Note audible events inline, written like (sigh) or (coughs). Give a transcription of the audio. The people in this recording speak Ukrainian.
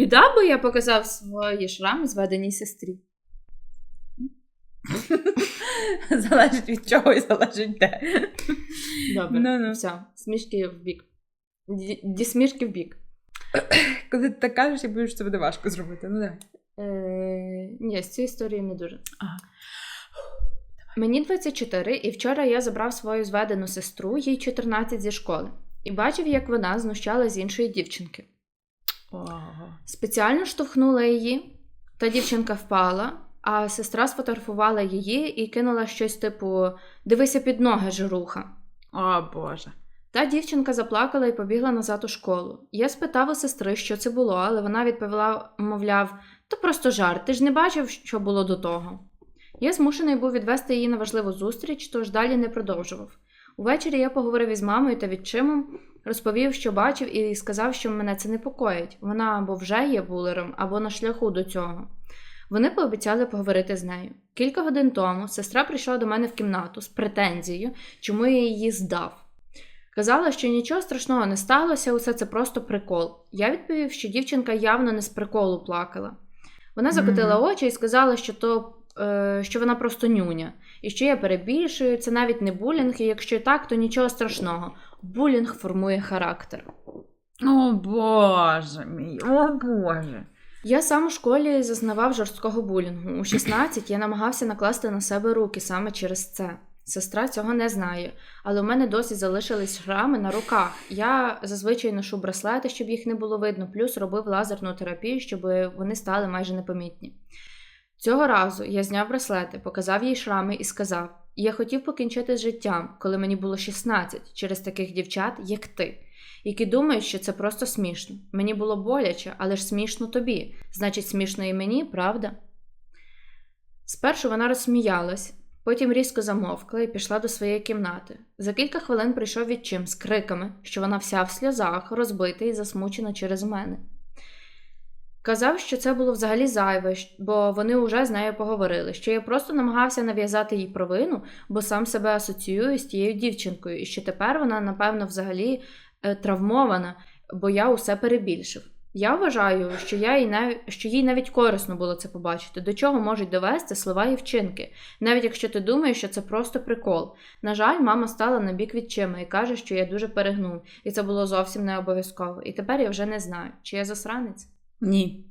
біда, бо я показав свої шрами зведеній сестрі. (laughs) Залежить від чого і залежить де. Добре, Ну-ну. все, смішки в бік. Ді- Дісмішки в бік. (coughs) Коли ти так кажеш, я боюсь, що це буде важко зробити. Ну давай. Е, ні, з цією історією не дуже. Ага. Мені 24, і вчора я забрав свою зведену сестру, їй 14 зі школи, і бачив, як вона знущала з іншої дівчинки. Спеціально штовхнула її, та дівчинка впала, а сестра сфотографувала її і кинула щось типу Дивися під ноги, жируха. О Боже. Та дівчинка заплакала і побігла назад у школу. Я спитав у сестри, що це було, але вона відповіла, мовляв, то просто жарт, ти ж не бачив, що було до того. Я змушений був відвести її на важливу зустріч, тож далі не продовжував. Увечері я поговорив із мамою та відчимом, розповів, що бачив, і сказав, що мене це непокоїть. Вона або вже є булером, або на шляху до цього. Вони пообіцяли поговорити з нею. Кілька годин тому сестра прийшла до мене в кімнату з претензією, чому я її здав. Казала, що нічого страшного не сталося, усе це просто прикол. Я відповів, що дівчинка явно не з приколу плакала. Вона закотила Мгм. очі і сказала, що то. е, Що вона просто нюня, і що я перебільшую, це навіть не булінг, і якщо так, то нічого страшного. Булінг формує характер. О Боже мій, о Боже. Я сам у школі зазнавав жорсткого булінгу. У 16 я намагався накласти на себе руки саме через це. Сестра цього не знає, але у мене досі залишились шрами на руках. Я зазвичай ношу браслети, щоб їх не було видно, плюс робив лазерну терапію, щоб вони стали майже непомітні. Цього разу я зняв браслети, показав їй шрами і сказав: Я хотів покінчити з життям, коли мені було 16, через таких дівчат, як ти, які думають, що це просто смішно. Мені було боляче, але ж смішно тобі. Значить, смішно і мені, правда? Спершу вона розсміялась, потім різко замовкла і пішла до своєї кімнати. За кілька хвилин прийшов відчим з криками, що вона вся в сльозах, розбита і засмучена через мене. Казав, що це було взагалі зайве, бо вони вже з нею поговорили, що я просто намагався нав'язати їй провину, бо сам себе асоціюю з тією дівчинкою, і що тепер вона, напевно, взагалі е, травмована, бо я усе перебільшив. Я вважаю, що, я їй нав... що їй навіть корисно було це побачити, до чого можуть довести слова і вчинки, навіть якщо ти думаєш, що це просто прикол. На жаль, мама стала на бік відчима і каже, що я дуже перегнув, і це було зовсім не обов'язково. І тепер я вже не знаю, чи я засранець. Ні.